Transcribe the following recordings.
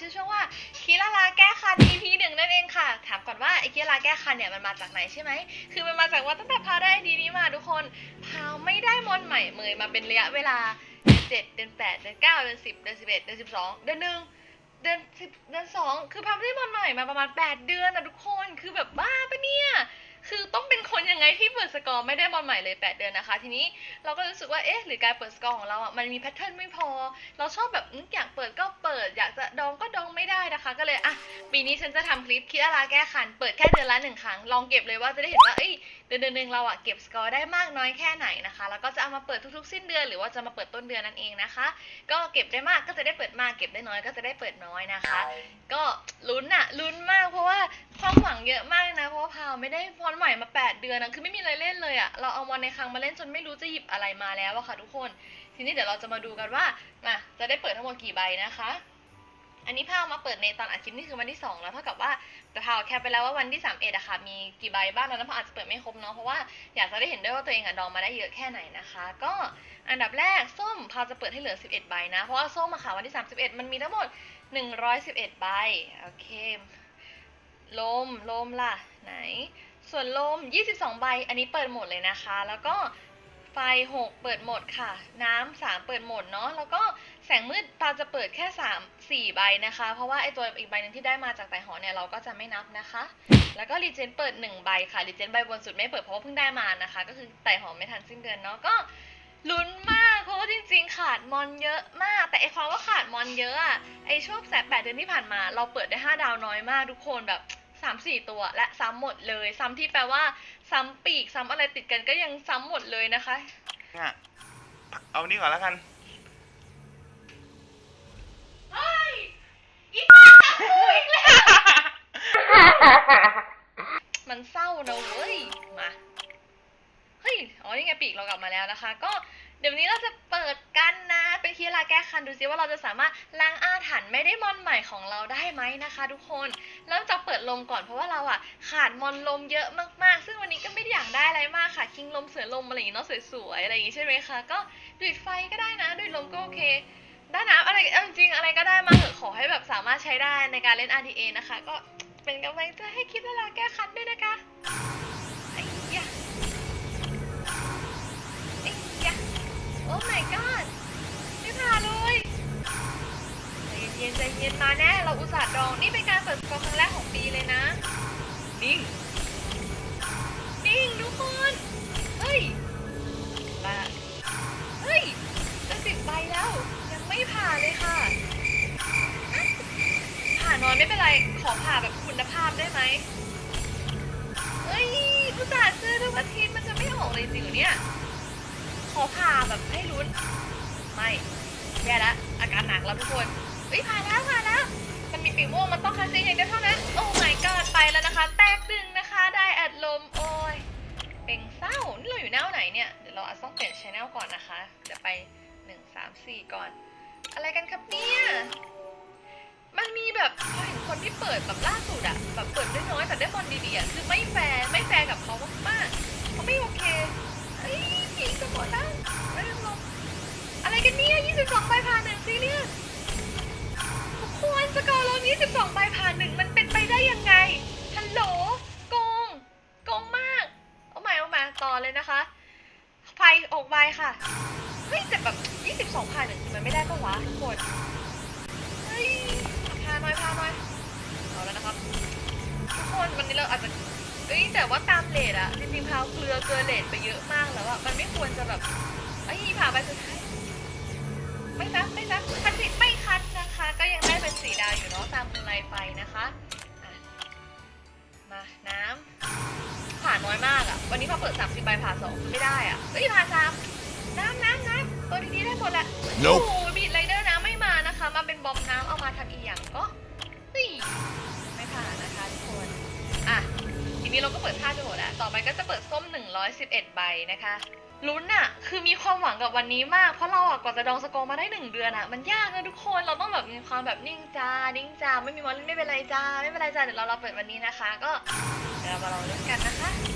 ชื่อช่วงว่าคิราลาแก้คัน EP หนึ่งนั่นเองค่ะ ถามก่อนว่าไอ้คิราลาแก้คันเนี่ยมันมาจากไหนใช่ไหม คือมันมาจากว่าตั้งแต่พาวได้ดีนี้มาทุกคนพาวไม่ได้มอนใหม่เมยมาเป็นระยะเวลาเดือนเจ็ดเดือนแปดเดือนเก้าเดือนสิบเดือนสิบเอ็ดเดือนสิบสองเดือนหนึ่งเดือนสิบเดือนสองคือพาวไม่ได้มอนใหม่มาประมาณแปดเดือนนะทุกคนคือแบบบ้าปะเนี่ยคือต้องเป็นคนยังไงที่เปิดสกอร์ไม่ได้บอลใหม่เลย 8 เดือนนะคะ ทีนี้ เราก็รู้สึกว่าเอ๊ะหรือการเปิดสกอร์ของเราอะมันมีแพทเทิร์นไม่พอ เราชอบแบบอยากเปิดก็เปิด อยากจะดองก็ดองไม่ได้นะคะ ก็เลยอะปีนี้ฉันจะทำคลิปคิดอะไรแก้คัน เปิดแค่เดือนละหนึ่งครั้งลองเก็บเลยว่าจะได้เห็นว่าเอ้ย ดือนเดือนหนึ่งเราอะเก็บสกอร์ได้มากน้อยแค่ไหนนะคะ แล้วก็จะเอามาเปิดทุกๆ สิ้นเดือนหรือว่าจะมาเปิดต้นเดือนนั่นเองนะคะ ก็เก็บได้มากก็จะได้เปิดมากเก็บได้น้อยก็จะได้เปิดน้อยนะคะ ก็ลุ้นอะลุ้นมากเพราะว่าความหวังเยอะมากนะเพราะว่าพาวไม่ได้พรใหม่มา 8 เดือนนะคือไม่มีอะไรเล่นเลยอะเราเอามอนในครั้งมาเล่นจนไม่รู้จะหยิบอะไรมาแล้วอะค่ะทุกคน ทีนี้เดี๋ยวเราจะมาดูกันว่าอะจะได้เปิดทั้งหมดกี่ใบนะคะ อันนี้พาวมาเปิดในตอนอัดคลิปนี่คือวันที่ 2 แล้วเท่ากับว่าแต่พาวแคปไปแล้วว่าวันที่3เอ็ดอะค่ะมีกี่ใบบ้างแล้วพาวอาจจะเปิดไม่ครบเนาะเพราะว่าอยากจะได้เห็นด้วยว่าตัวเองอะดองมาได้เยอะแค่ไหนนะคะ ก็อันดับแรกส้มพาวจะเปิดให้เหลือ 11 ใบนะ เพราะว่าส้มอะค่ะวันที่ 31 มันมีทั้งหมด 111 ใบโอเคลมลมล่ะไหน ส่วนลม 22 ใบ อันนี้เปิดหมดเลยนะคะ แล้วก็ ไฟ 6 เปิดหมดค่ะ น้ำ3เปิดหมดเนาะ แล้วก็แสงมืดตาจะเปิดแค่ 3 4 ใบนะคะ เพราะว่าไอตัวอีกใบหนึงที่ได้มาจากไต่หอเนี่ยเราก็จะไม่นับนะคะ แล้วก็รีเจนเปิด 1 ใบค่ะ รีเจนใบบนสุดไม่เปิดเพราะว่าเพิ่งได้มานะคะ ก็คือไต่หอไม่ทันสิ้นเดือนเนาะ ก็ลุ้นมาก เพราะว่าจริง ๆ ขาดมอนเยอะมาก แต่ไอความว่าขาดมอนเยอะอะไอช่วงแสบแปดเดือนที่ผ่านมา เราเปิดได้ 5 ดาวน้อยมากทุกคนแบบ 3 4ตัวและซ้ำหมดเลย ซ้ำที่แปลว่า ซ้ำปีกซ้ำอะไรติดกันก็ยังซ้ำหมดเลยนะคะ เนี่ยเอานี่ก่อนแล้วกัน เฮ้ย อีบ้าอีกแล้ว มันเศร้านะเว้ย มา เฮ้ย อ๋อ นี่ไงปีกเรากลับมาแล้วนะคะ ก็เดี๋ยวนี้เราจะเปิดกัน นะเป็นคีลาแก้คันดูซิว่าเราจะสามารถล้างอาถรรพ์ไม่ได้มอนใหม่ของเราได้ไหมนะคะ ทุกคนเริ่มจากเปิดลมก่อนเพราะว่าเราอะขาดมอนลมเยอะมากๆ ซึ่งวันนี้ก็ไม่ได้อยากได้อะไรมากค่ะ คิงลมเสือลมอะไรอย่างงี้เนาะสวยๆอะไรอย่างงี้ใช่ไหมคะก็ดูดไฟก็ได้นะดูดลมก็โอเคได้นะอะไรจริงอะไรก็ได้มาเถอะขอให้แบบสามารถใช้ได้ในการเล่น RTA นะคะ ก็เป็นกำลังใจให้คิดเวลาแก้คันด้วยนะคะไอ้ยะไอ้ยะโอ้ my god อุตส่าห์ดองนี่เป็นการเปิดสกอร์ครั้งแรกของปีเลยนะ นิ่ง นิ่งทุกคน เฮ้ยมาเฮ้ยจะสิบใบแล้ว ยังไม่ผ่านเลยค่ะ ผ่านน้อยไม่เป็นไร ขอผ่าแบบคุณภาพได้ไหมเอ้ยผู้จ่าห์ซื้อทุกอาทิตย์มันจะไม่ออกเลยจริงเหรอเนี่ย ขอผ่าแบบให้ลุ้น ไม่ แย่แล้วอาการหนักแล้วทุกคนเฮ้ยผ่านแล้วผ่านแล้ว มั่วงมันต้องคาซีอย่างเดียวเท่านั้น โอ้ my god ไปแล้วนะคะ แตกดึงนะคะ ได้แอดลม โอ้ย เป็นเศร้า นี่เราอยู่แนวไหนเนี่ย เดี๋ยวเราอาจต้องเปลี่ยนชแนลก่อนนะคะเดี๋ยวไปหนึ่งสามสี่ก่อน อะไรกันครับเนี่ย มันมีแบบเห็นคนที่เปิดแบบล่าสุดอะแบบเปิดได้น้อยแต่ได้บอลดีๆอะคือไม่แฟร์ไม่แฟร์กับเขามากๆเขาไม่โอเคเอ้ยผีจะหมดแล้วไม่องลงอะไรกันเนี่ย22ใบผ่านหนึ่งซีเรียส ทุกคนสกอร์เรา22ใบผ่านหนึ่งมันเป็นไปได้ยังไง ฮัลโหลโกงโกงมาก เอาใหม่เอาใหม่ต่อเลยนะคะ ไฟออกใบค่ะ เฮ้ยแต่แบบ22ผ่านหนึ่งมันไม่ได้ปะวะทุกคนเฮ้ยพาหน่อยพาหน่อยเอาแล้วนะครับ ทุกคนวันนี้เราอาจจะเอ้ยแต่ว่าตามเลทอะจริงๆพาวเกลือเกลือเลทไปเยอะมากแล้วอะมันไม่ควรจะแบบไอ้ยผ่าไปสุดท้ายไม่นับไม่นับคัดสิไม่ สีดาวอยู่เนาะตามคุณไลไฟนะคะอะมาน้ำผ่าน้อยมากอะวันนี้พอเปิด30ใบผ่าสองไม่ได้อะเอ้ยผ่าสามน้ำน้ำน้ำตัวดีๆได้หมดแหละ Nope โอ้ยบีดไรเดอร์น้ำไม่มานะคะ มาเป็นบอมน้ำเอามาทำอีกอย่างก็เฮ้ยไม่ผ่านนะคะทุกคนอะทีนี้เราก็เปิดท่าจะหมดแล้วต่อไปก็จะเปิดส้ม 111 ใบนะคะ ลุ้นอะคือมีความหวังกับวันนี้มาก เพราะเราอะกว่าจะดองสกอร์มาได้หนึ่งเดือนอะมันยากนะทุกคน เราต้องแบบมีความแบบนิ่งจ้านิ่งจ้าไม่มีมันเล่นไม่เป็นไรจ้า ไม่เป็นไรจ้าเดี๋ยวเราเราเปิดวันนี้นะคะ ก็เดี๋ยวเรามาลองเล่นกันนะคะ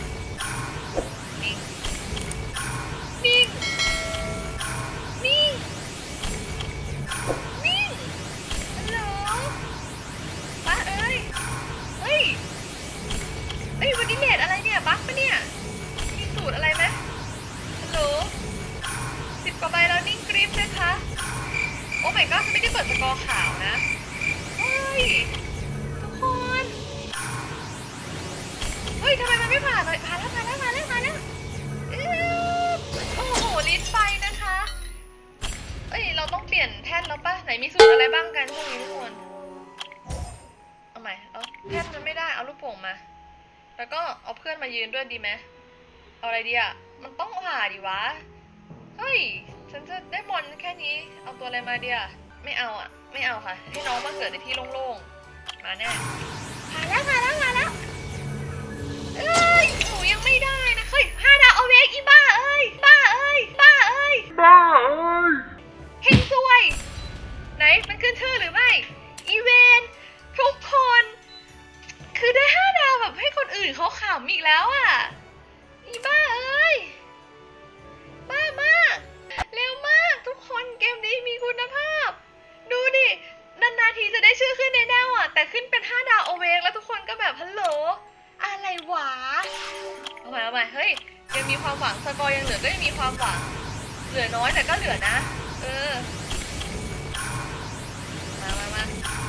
มันไม่ได้เอาลูกโป่งมา แล้วก็เอาเพื่อนมายืนด้วยดีไหมเอาอะไรดีอะมันต้องผ่าดิวะ เฮ้ย ฉันจะได้มอนแค่นี้ เอาตัวอะไรมาเดียไม่เอาอะไม่เอาค่ะ ให้น้องมาเกิดในที่โล่งๆ มาแน่ผ่าแล้วผ่าแล้วผ่าแล้วเอ้ยหนูยังไม่ได้นะเฮ้ยห้าดาวเอาเวกอีบ้าเอ้ย บ้าเอ้ย บ้าเอ้ย บ้าเอ้ยเฮงซวย ไหนมันขึ้นชื่อหรือไม่ อีเวนต์ทุกคน คือได้ห้าดาวแบบให้คนอื่นเขาขำอีกแล้วอะอีบ้าเอ้ย บ้ามาก เร็วมากทุกคนเกมนี้มีคุณภาพ ดูดิ นานๆทีจะได้ชื่อขึ้นในดาวอะ แต่ขึ้นเป็น5ดาวโอเวกแล้วทุกคนก็แบบฮัลโหล อะไรวะเอาใหม่เอาใหม่เฮ้ย ยังมีความหวังสกอร์ยังเหลือก็ยังมีความหวัง เหลือน้อยแต่ก็เหลือนะ เออ มามามา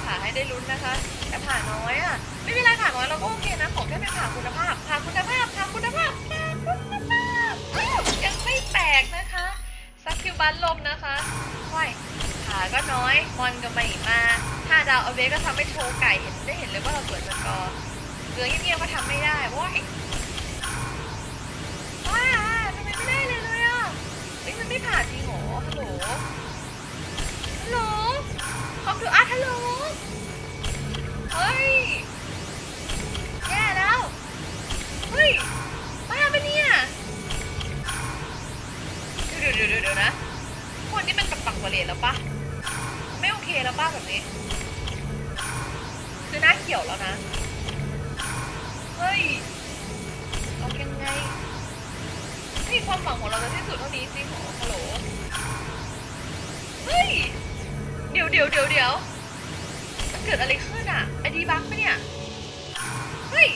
ผ่าให้ได้ลุ้นนะคะแต่ผ่าน้อยอะ ไม่เป็นไรผ่าน้อยเราก็โอเคนะขอแค่เป็นผ่าคุณภาพผ่าคุณภาพผ่าคุณภาพผ่าคุณภาพอ้าวยังไม่แตกนะคะซักคิวบันลมนะคะว้ายขาก็น้อยมอนก็ไม่มาถ้าดาวเอาเวก็ทำให้โชว์ไก่เห็นได้เห็นเลยว่าเราเปิดสกอร์เหลือเงียบๆก็ทำไม่ได้ว้ายว้าทำไมไม่ได้เลยเลยอะเฮ้ยมันไม่ผ่านจริงหรอฮัลโหลฮัลโหลคอมทูอาร์ฮัลโหลเฮ้ย ฮ้ยบ้าปะเนี่ย เดี๋ยวเดี๋ยวเดี๋ยวเดี๋ยวนะ คนนี้มันปักปักกว่าเลนแล้วปะไม่โอเคแล้วป้าแบบนี้ คือหน้าเขียวแล้วนะ เฮ้ยเอายังไงนี่ความหวังของเราจะที่สุดเท่านี้จริงหรอฮัลโหล เฮ้ย เดี๋ยวเดี๋ยวเดี๋ยวเดี๋ยวมันเกิดอะไรขึ้นอะไอดีบักปะเนี่ย เฮ้ย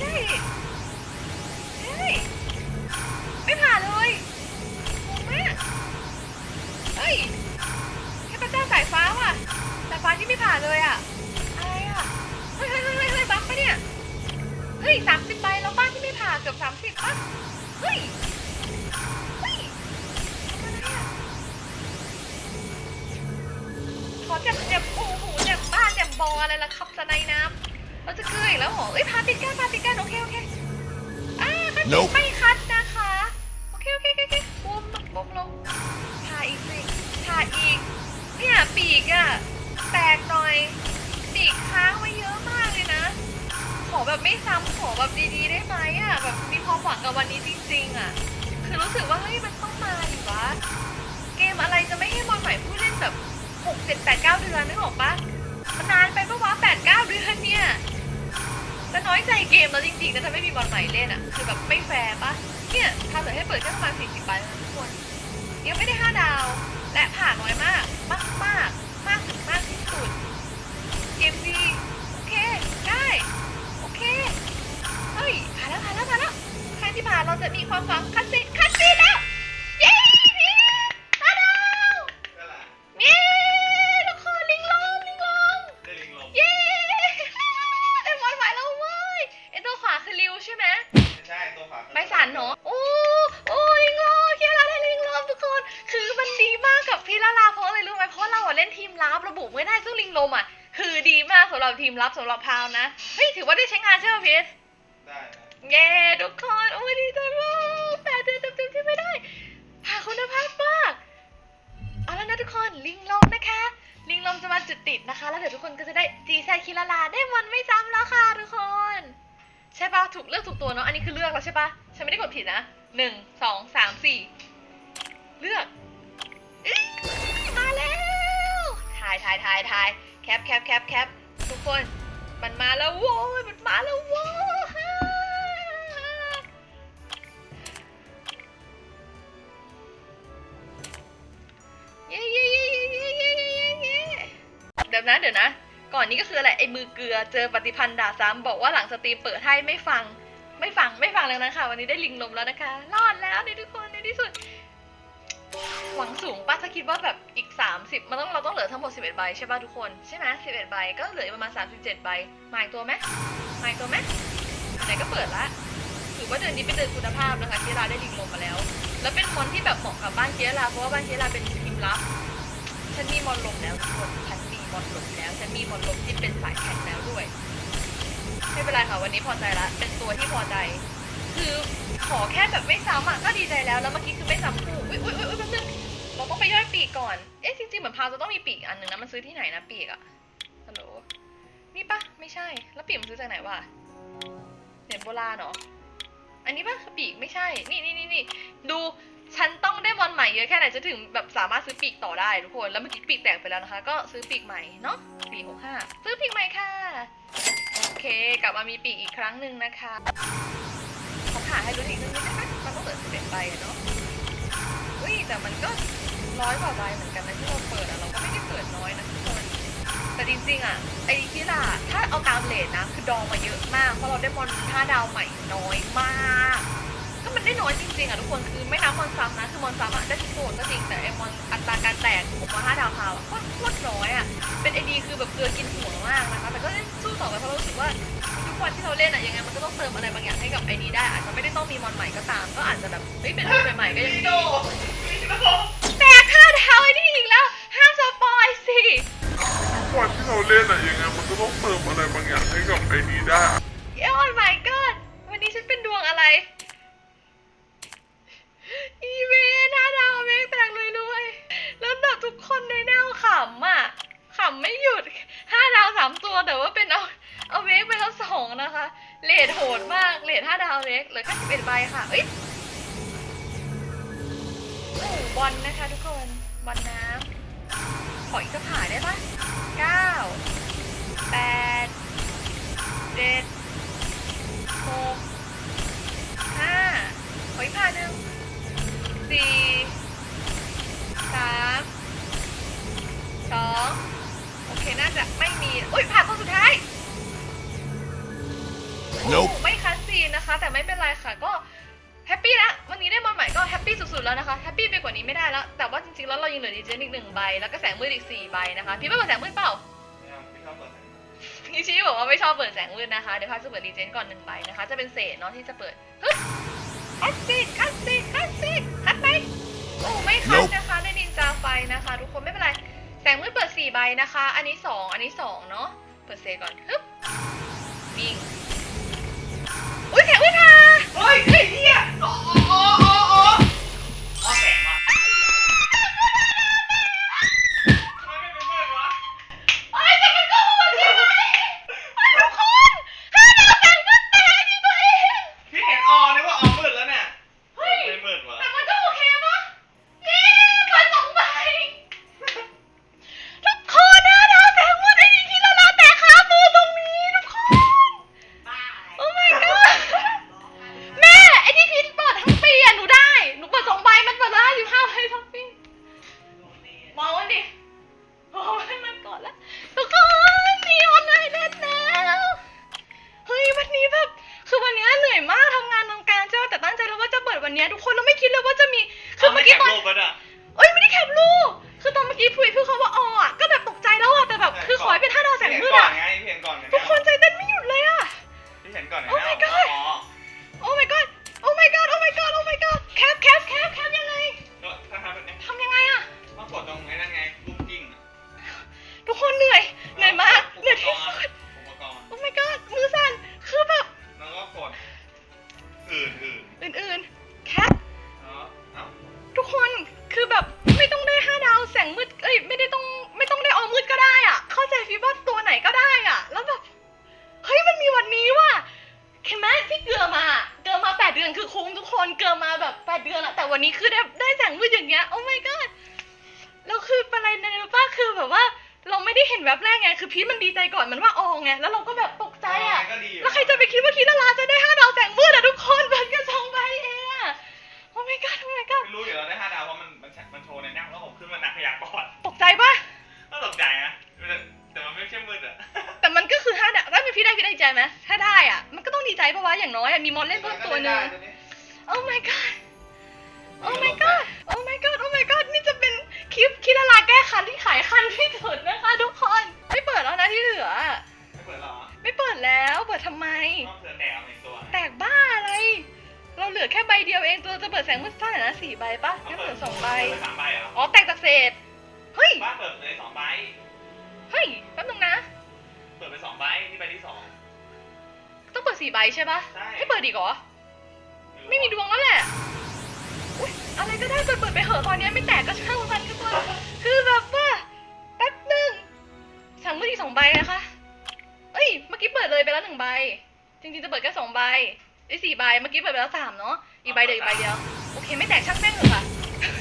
ไม่ได้ไม่ได้ไม่ผ่านเลยงงมากเฮ้ยเทพเจ้าสายฟ้าว่ะสายฟ้าที่ไม่ผ่านเลยอะอะไรอะเฮ้ยเฮ้ยเฮ้ยเฮ้ยบักปะเนี่ยเฮ้ยสามสิบใบแล้วบ้านที่ไม่ผ่านเกือบสามสิบป่ะเฮ้ยเฮ้ยทำอะไรอะขอเจ็บเจ็บโอ้โหเจ็บบ้าเจ็บบออะไรล่ะครับสไนน้ำ เราจะเกลืออีกแล้วเหรอเอ้ยพาติดกันพาติดกันโอเคโอเคอ่าคัด Nope ไม่คัดนะคะ โอเคโอเคโอเคโอเคบุมบุมลงพาอีกสิพาอีก เนี่ยปีกอะแตกหน่อย ปีกค้างไว้เยอะมากเลยนะ ขอแบบไม่ซ้ำขอแบบดีๆได้ไหมอะแบบมีความหวังกับวันนี้จริงๆอะคือรู้สึกว่าเฮ้ยมันต้องมาดิวะ เกมอะไรจะไม่ให้บอลใหม่ผู้เล่นแบบหกเจ็ดแปดเก้าเดือนนึกออกปะมันนานไปปะวะแปดเก้าเดือนเนี่ย จะน้อยใจเกมแล้วจริงๆนะถ้าไม่มีบอลใหม่เล่นอะคือแบบไม่แฟร์ปะเนี่ยทำเหลือให้เปิดแค่ประมาณสี่สิบใบทุกคนยังไม่ได้ห้าดาว และผ่านน้อยมาก มากมากมากถึงมากที่สุดเกมดีโอเคได้โอเคเฮ้ยผ่านแล้วผ่านแล้วผ่านแล้วใครที่ผ่านเราจะมีความหวังคัดซีนคั รับทีมลับสำหรับพาวนะ เฮ้ย ถือว่าได้ใช้งานใช่ไหมพีทได้นะเย้ทุกคนโอ้ยดีใจมากแปดเดือนเต็มๆที่ไม่ได้ผ่าคุณภาพมาก เอาแล้วนะทุกคนลิงลมนะคะ ลิงลมจะมาจุดติดนะคะ แล้วเดี๋ยวทุกคนก็จะได้จีแซคิลาลาได้มันไม่ซ้ำแล้วค่ะทุกคน ใช่ปะถูกเลือกถูกตัวเนาะอันนี้คือเลือกแล้วใช่ปะฉันไม่ได้กดผิดนะหนึ่งสองสามสี่เลือกอื้อมาแล้วถ่ายถ่ายถ่ายถ่ายแคปแคปแคปแคป ทุกคนมันมาแล้วโว้ยมันมาแล้วโว้ยเย้เย้เย้เย้เย้เย้เย้เดี๋ยวนะเดี๋ยวนะ ก่อนนี้ก็คืออะไรไอ้มือเกลือเจอปฏิพันธ์ด่าซ้ำบอกว่าหลังสตรีมเปิดให้ไม่ฟัง ไม่ฟังไม่ฟังแล้วนะคะวันนี้ได้ลิงลมแล้วนะคะ รอดแล้วในทุกคนในที่สุด งสูงป่ะถ้าคิดว่าแบบอีก 30 มันต้องเราต้องเหลือทั้งหมด 11 ใบใช่ป่ะทุกคน ใช่ไหม11 ใบก็เหลือประมาณ 37 ใบมาอีกตัวไหมมาอีกตัวไหมไหนก็เปิดละถือว่าเดือนนี้เป็นเดือนคุณภาพนะคะที่ราได้ลิงลมมาแล้ว แล้วเป็นมอนที่แบบเหมาะกับบ้านเคียราเพราะว่าบ้านเคียราเป็นทีมลับฉันมีมอนลมแล้วทุกคนฉันมีมอนลมแล้วฉันมีมอนลมที่เป็นสายแข็งแล้วด้วยไม่เป็นไรค่ะวันนี้พอใจละเป็นตัวที่พอใจคือขอแค่แบบไม่ซ้ำอะก็ดีใจแล้วแล้วเมื่อกี้คือไม่ซ้ำคู่อุ้ยอุ้ยอุ้ยแป๊บนึง ต้องไปย่อยปีกก่อน เอ๊ะจริงๆเหมือนพาวจะต้องมีปีกอันหนึ่งนะมันซื้อที่ไหนนะปีกอะฮัลโหลนี่ปะไม่ใช่ แล้วปีกมันซื้อจากไหนวะเหรียญโบราณเหรออันนี้ปะปีกไม่ใช่ นี่นี่นี่นี่ดูฉันต้องได้บอลใหม่เยอะแค่ไหนจะถึงแบบสามารถซื้อปีกต่อได้ทุกคน แล้วเมื่อกี้ปีกแตกไปแล้วนะคะ ก็ซื้อปีกใหม่เนาะปีหกห้าซื้อปีกใหม่ค่ะ โอเค กลับมามีปีกอีกครั้งหนึ่งนะคะเขาหาให้รู้อีกนิดนึงได้ไหมมันก็เปิดสิบเอ็ดใบอะเนาะอุ้ยแต่มันก็ ร้อยกว่าใบเหมือนกันนะที่เราเปิดอะเราก็ไม่ได้เปิดน้อยนะทุกคนแต่จริงๆอะไอ้ที่ล่ะถ้าเอาตามเลทนะ คือดองมาเยอะมากเพราะเราได้มอนห้าดาวใหม่น้อยมากก็มันได้น้อยจริงๆอะทุกคนคือไม่นับมอนซ้ำนะคือมอนซ้ำอะได้ทุกตัวก็จริงแต่ไอมอนอัตราการแตกผมว่าห้าดาวพาวอะโคตรน้อยอะเป็นไอดีคือแบบเกลือกินหัวมากนะคะแต่ก็เล่นสู้ต่อไปเพราะเรารู้สึกว่าทุกวันที่เราเล่นอะยังไงมันก็ต้องเติมอะไรบางอย่างให้กับไอดีได้อาจจะไม่ได้ต้องมีมอนใหม่ก็ตาม ก็อาจจะแบบเฮ้ยเป็นรุ่นใหม่ๆก็ยังดี แตกห้าดาวไอ้นี่อีกแล้ว ห้ามสปอยสิวันที่เราเล่นอะยังไงมันก็ต้องเติมอะไรบางอย่างให้กับไอ้นี้ได้ เอ้ย my god วันนี้ฉันเป็นดวงอะไร อีเวนห้าดาวเมกแตกเลยด้วยแล้วแบบทุกคนในแนวขำอะขำไม่หยุดห้าดาวสามตัวแต่ว่าเป็นเอาเอาเมกไปแล้วสองนะคะ เลทโหดมาก เลทห้าดาวเมกเหลือแค่สิบเอ็ดใบค่ะ เอ้ยโอ้บอลนะคะทุกคน บอลน้ำขออีกสักผ่าได้ปะเก้าแปดเจ็ดหกห้าขออีกผ่านหนึ่งสี่สามสองโอเค น่าจะไม่มี อุ้ยผ่านตัวสุดท้าย Nope ไม่คัสซีนนะคะ แต่ไม่เป็นไรค่ะก็แฮ ปปี้ละวันนี้ได้บอลใหม่ก็แฮปปี้สุดๆแล้วนะคะแฮปปี้ไปกว่านี้ไม่ได้แล้วแต่ว่าจริงๆแล้วเรายังเหลือดีเจนอีกหนึ่งใบแล้วก็แสงมืดอีกสี่ใบนะคะพี่ไม่เปิดแสงมืดเปล่าไม่ชอบเปิดพี่ชี้บอกว่าไม่ชอบเปิดแสงมืดนะคะเดี๋ยวพาจะเปิดรีเจนก่อนหนึ่งใบนะคะ จะเป็นเศษเนาะที่จะเปิดฮึบคัสซีนคัสซีนคัสซีนคัดไหมโอ้ไม่คัด Nope นะคะในนินจาไฟนะคะ ทุกคนไม่เป็นไรแสงมืดเปิดสี่ใบนะคะ อันนี้สองอันนี้สองเนาะเปิดเศษก่อนฮึบ มันดีใจก่อนมันว่าอองไงแล้วเราก็แบบตกใจอะก็ดีอยู่แล้วใครจะไปคิดว่าคิดละลาจะได้ห้าดาวแสงมืดอะทุกคนเบิร์นกันสองใบเองอะโอ้ my god โอ้ my god ไม่รู้อยู่แล้วได้ห้าดาวเพราะมันมันมันโชว์ในหน้าแล้วผมขึ้นมานักพยากรณ์ตกใจปะก็ตกใจนะแต่แต่มันไม่ใช่มืดอะแต่มันก็คือห้าดาวถ้าเป็นพี่ได้พี่ได้ใจไหมถ้าได้อะมันก็ต้องดีใจเพราะว่าอย่างน้อยอะมีมอนเล่นเพิ่มตัวหนึ่งโอ้ my god โอ้ my god โอ้ my god โอ้ my god นี่จะเป็น คลิปคิดละลาแก้คันที่ขายคันที่สุดนะคะ ทุกคน ไม่เปิดแล้วนะที่เหลือ ไม่เปิดหรอไม่เปิดแล้ว เปิดทำไมต้องเธอแตกเอาในตัวแตกบ้าอะไร เราเหลือแค่ใบเดียวเองตัวจะเปิดแสงมืดเท่าไหร่นะสี่ใบปะแค่เปิดสองใบ เปิดสามใบเหรออ๋อแตกจากเศษ เฮ้ย บ้านเปิดเลยสองใบ เฮ้ยแป๊บนึงนะ เปิดไปสองใบที่ใบที่สองสี่ใบใช่ปะใช่ไม่เปิดอีกเหรอ ไม่มีดวงแล้วแหละ อะไรก็ได้เปิดเปิดไปเหอะตอนนี้ไม่แตกก็ช่างมันทุกคนคือแบบว่าแป๊บหนึงสั่งมืออีกสองใบนะคะ เอ้ยเมื่อกี้เปิดเลยไปแล้วหนึ่งใบ จริงๆจะเปิดแค่สองใบไอ้สี่ใบเมื่อกี้เปิดไปแล้วสามเนาะอีกใบเดียวอีกใบเดียวโอเคไม่แตกช่างแม่งเลยค่ะ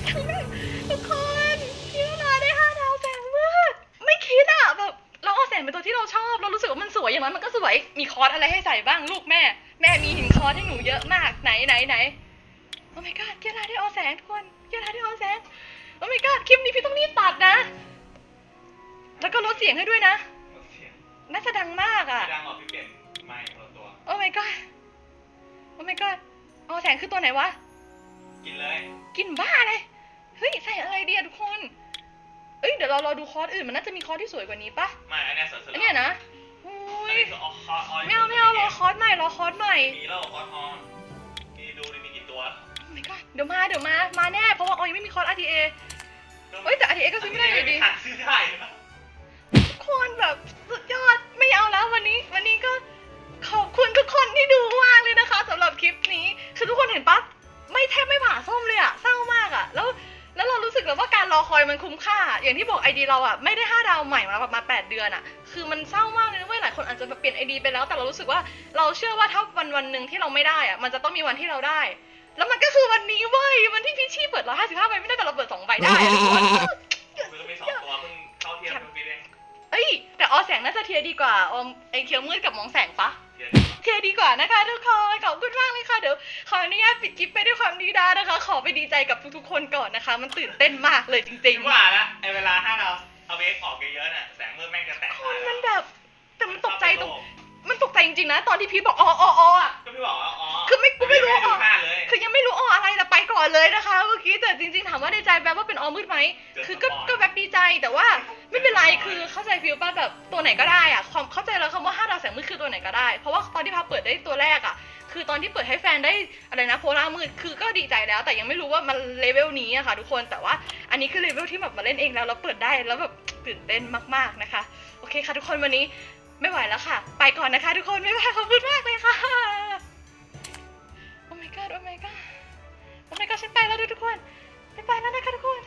ช่างแม่งทุกคนคิดว่าได้ห้าดาวแสงมืดไม่คิดอะแบบเราเอาแสงเป็นตัวที่เราชอบเรารู้สึกว่ามันสวยอย่างน้อยมันก็สวยมีคอร์สอะไรให้ใส่บ้างลูกแม่ แม่มีหินคอร์สให้หนูเยอะมากไหนไหนไหน โอ้ my god เกียร์ลาได้ออแสงทุกคนเกียร์ลาได้ออแสง โอ้ my god คลิปนี้พี่ต้องรีบตัดนะ แล้วก็ลดเสียงให้ด้วยนะเสียงน่าจะดังมากอะไม่ดังหรอกพี่เปลี่ยนไมค์คนละตัว โอ้ my god โอ้ my god ออแสงคือตัวไหนวะ กินเลย กินบ้าเลย เฮ้ยใส่อะไรดีอะทุกคน เอ้ยเดี๋ยวเรารอดูคอร์สอื่นมันน่าจะมีคอร์สที่สวยกว่านี้ปะไม่ อันเนี้ยสดๆอันเนี้ยนะโอ้อันยนี้คือออคอร์ออยไม่เอาไม่เอารอคอร์สใหม่รอคอร์สใหม่มีแล้วคอร์ออน เดี๋ยวมาเดี๋ยวมามาแน่เพราะว่าออยยังไม่มีคอร์ส RTA เอ้ยแต่ RTA ก็ซื้อไม่ได้อยู่ดีม่มีทางซื้อได้นะทุกคนแบบสุดยอดไม่เอาแล้ววันนี้ วันนี้ก็ขอบคุณทุกคนที่ดูมากเลยนะคะสำหรับคลิปนี้คือทุกคนเห็นปะไม่แทบไม่ผ่าส้มเลยอะเศร้ามากอะแล้วแล้วเรารู้สึกแบบว่าการรอคอยมันคุ้มค่า อย่างที่บอกไอดีเราอะไม่ได้ห้าดาวใหม่มาประมาณแปดเดือนอะคือมันเศร้ามากเลยนะเว้ยหลายคนอาจจะแบบเปลี่ยนไอดีไปแล้วแต่เรารู้สึกว่าเราเชื่อว่าถ้าวันวันหนึ่งที่เราไม่ได้อะมันจะต้องมีวันที่เราได้ แล้วมันก็คือวันนี้เว้ยวันที่พี่ชี่เปิดร้อยห้าสิบห้าใบไม่ได้แต่เราเปิดสองใบได้อะทุกคนคือก็มีสองตัวเพิ่งเข้าเทียมเพิ่งปีเองเอ้ยแต่ออแสงน่าจะเทียร์ดีกว่าออมไอเคียวมืดกับมองแสงปะเทียมดีกว่าเทียร์ดีกว่านะคะทุกคนขอบคุณมากเลยค่ะเดี๋ยวขออนุญาตปิดคลิปไปด้วยความดีดานะคะ ขอไปดีใจกับทุกๆคนก่อนนะคะ มันตื่นเต้นมากเลยจริงถึงว่าละไอเวลาถ้าเราเอาเบสออกเยอะๆน่ะแสงมืดแม่งจะแตกๆคนมันแบบแต่มันตกใจตรงเข้าไปโล มันตกใจจริงๆนะ ตอนที่พีทบอกอ๋ออ๋ออ๋ออะก็พี่บอกว่าอ๋อคือไม่กูไม่รู้ด้ดูอะหน้าเลย คือยังไม่รู้อ๋ออะไรแต่ไปก่อนเลยนะคะ เมื่อกี้แต่จริงๆถามว่าในใจแบบว่าเป็นอ๋อมืดไหมคือก็ก็แบบดีใจแต่ว่าไม่เป็นไรคือเข้าใจฟิลป่ะแบบตัวไหนก็ได้อะความเข้าใจแล้วคำว่าห้าดาวแสงมืดคือตัวไหนก็ได้ เพราะว่าตอนที่พาเปิดได้ตัวแรกอะคือตอนที่เปิดให้แฟนได้อะไรนะโพล่ามืดคือก็ดีใจแล้ว แต่ยังไม่รู้ว่ามันเลเวลนี้อะค่ะ ทุกคนแต่ว่าอันนี้คือเลเวลที่แบบมาเล่นเองแล้วเราเปิดได้แล้วแบบตื่นเต้นมากๆนะคะ โอเคค่ะทุกคนวันนี้ ไม่ไหวแล้วค่ะ ไปก่อนนะคะทุกคนไม่ไหวขอบคุณมากเลยค่ะ โอ้ my god โอ้ my god โอ้ my god ฉันไปแล้วด้วยทุกคนไปไปแล้วนะคะทุกคน